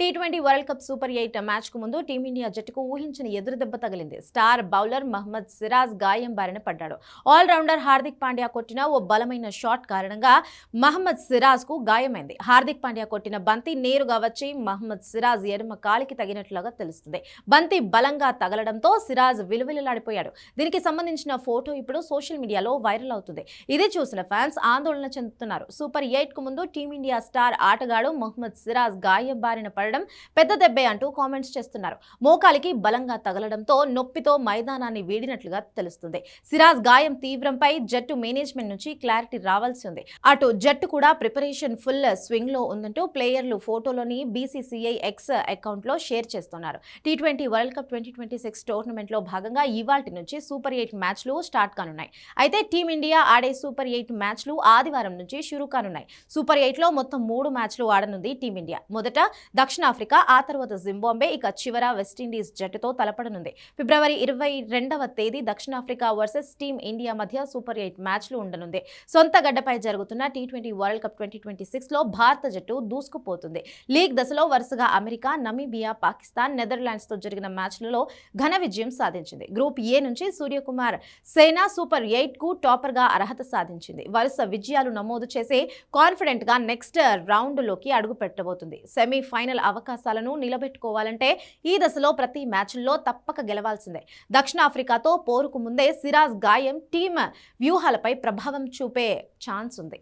T twenty world cup super eight మ్యాచ్కు ముందు team India జట్టుకు ఊహించిన ఎదురుదెబ్బ తగిలింది. స్టార్ బౌలర్ మహ్మద్ సిరాజ్ గాయం బారిన పడ్డాడు. ఆల్ రౌండర్ హార్దిక్ పాండ్యా కొట్టిన ఓ బలమైన షాట్ కారణంగా మహమ్మద్ సిరాజ్కు గాయమైంది. హార్దిక్ పాండ్యా కొట్టిన బంతి నేరుగా వచ్చి మహమ్మద్ సిరాజ్ ఎడమ కాలికి తగినట్లుగా తెలుస్తుంది. బంతి బలంగా తగలడంతో సిరాజ్ విలువిలలాడిపోయాడు. దీనికి సంబంధించిన ఫోటో ఇప్పుడు సోషల్ మీడియాలో వైరల్ అవుతుంది. ఇది చూసిన ఫ్యాన్స్ ఆందోళన చెందుతున్నారు. సూపర్ ఎయిట్కు ముందు టీమిండియా స్టార్ ఆటగాడు మహమ్మద్ సిరాజ్ గాయం బారిన మారడం పెద్ద దెబ్బే అంటూ కామెంట్స్ చేస్తున్నారు. మోకాలికి బలంగా తగలడంతో నొప్పితో మైదానాన్ని వీడినట్లుగా తెలుస్తుంది. సిరాజ్ గాయం తీవ్రంపై జట్టు మేనేజ్మెంట్ నుంచి క్లారిటీ రావాల్సి ఉంది. అటు జట్టు కూడా ప్రిపరేషన్ ఫుల్ స్వింగ్లో ఉందంటూ ప్లేయర్లు ఫోటోలోని బీసీసీఐ ఎక్స్ అకౌంట్లో షేర్ చేస్తున్నారు. T twenty world cup twenty twenty six టోర్నమెంట్లో భాగంగా ఇవాల్టి నుంచి సూపర్ ఎయిట్ మ్యాచ్లు స్టార్ట్ కానున్నాయి. అయితే టీమిండియా ఆడే సూపర్ ఎయిట్ మ్యాచ్లు ఆదివారం నుంచి షురూ కానున్నాయి. సూపర్ ఎయిట్లో మొత్తం మూడు మ్యాచ్లు ఆడనుంది టీమిండియా. మొదట దక్షిణాఫ్రికా ఆ తర్వాత జింబాంబే ఇక చివర వెస్టిండీస్ జట్టుతో తలపడనుంది. ఫిబ్రవరి ఇరవై రెండవ తేదీ దక్షిణాఫ్రికా వర్సెస్ టీమ్ ఇండియా మధ్య సూపర్ ఎయిట్ మ్యాచ్లు ఉండనుంది. సొంత గడ్డపై జరుగుతున్న T twenty world cup twenty twenty సిక్స్లో భారత జట్టు దూసుకుపోతుంది. లీగ్ దశలో వరుసగా అమెరికా నమీబియా పాకిస్తాన్ నెదర్లాండ్స్తో జరిగిన మ్యాచ్లలో ఘన విజయం సాధించింది. గ్రూప్ ఏ నుంచి సూర్యకుమార్ సేనా సూపర్ ఎయిట్కు టాపర్గా అర్హత సాధించింది. వరుస విజయాలు నమోదు చేసి కాన్ఫిడెంట్గా నెక్స్ట్ రౌండ్లోకి అడుగు పెట్టబోతుంది సెమీఫైనల్ అవకాశాలను నిలబెట్టుకోవాలంటే ఈ దశలో ప్రతి మ్యాచ్ల్లో తప్పక గెలవాల్సిందే. దక్షిణాఫ్రికాతో పోరుకు ముందే సిరాజ్ గాయం టీమ్ వ్యూహాలపై ప్రభావం చూపే ఛాన్స్ ఉంది.